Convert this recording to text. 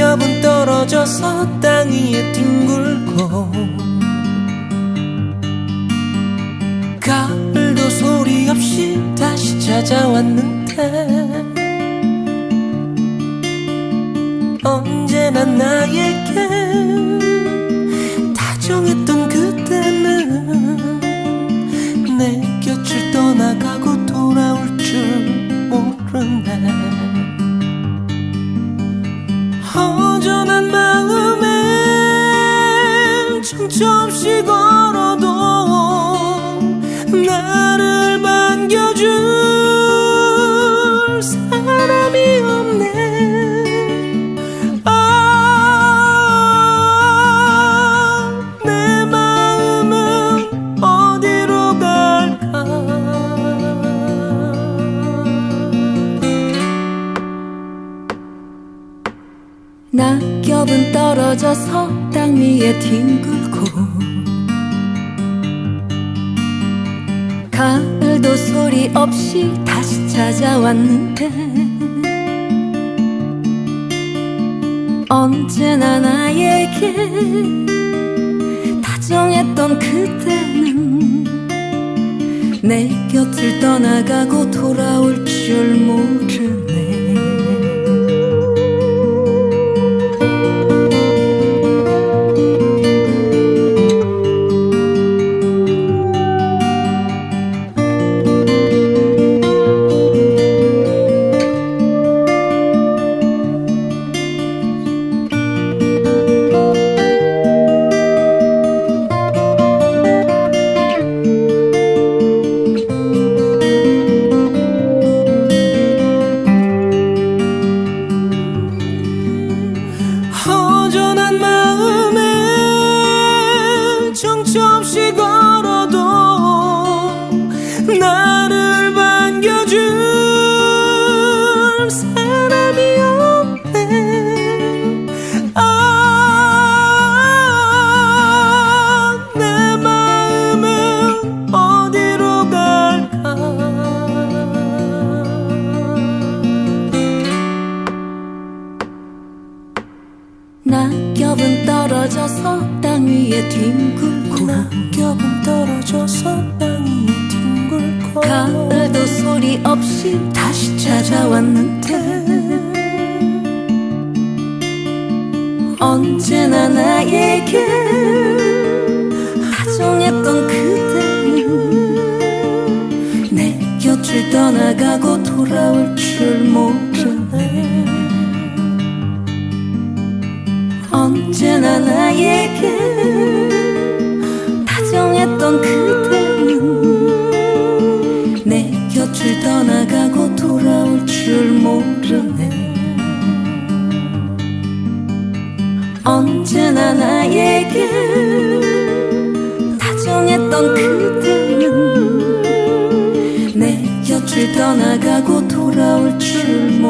낙엽은 떨어져서 땅 위에 뒹굴고 가을도 소리 없이 다시 찾아왔는데 언제나 나에게 다정했던 그때는 내 곁을 떠나가고 돌아올 줄 모르네 떨어져서 땅 위에 뒹굴고 가을도 소리 없이 다시 찾아왔는데 언제나 나에게 다정했던 그때는 내 곁을 떠나가고 돌아올 줄 없이 걸어도 나를 반겨줄 사람이 없네. 아, 내 마음은 어디로 갈까? 낙엽은 떨어져서 땅 위에 뒹굴고 낙엽은 떨어져서 땅 위에 뒹굴고 가을도 소리 없이 다시 찾아왔는데. 언제나 나에게 다정했던 그대는 내 곁을 떠나가고 돌아올 줄 모르 언제나 나에게 다정했던 그대는 내 곁을 떠나가고 돌아올 줄 모르네. 언제나 나에게 다정했던 그대는 내 곁을 떠나가고 돌아올 줄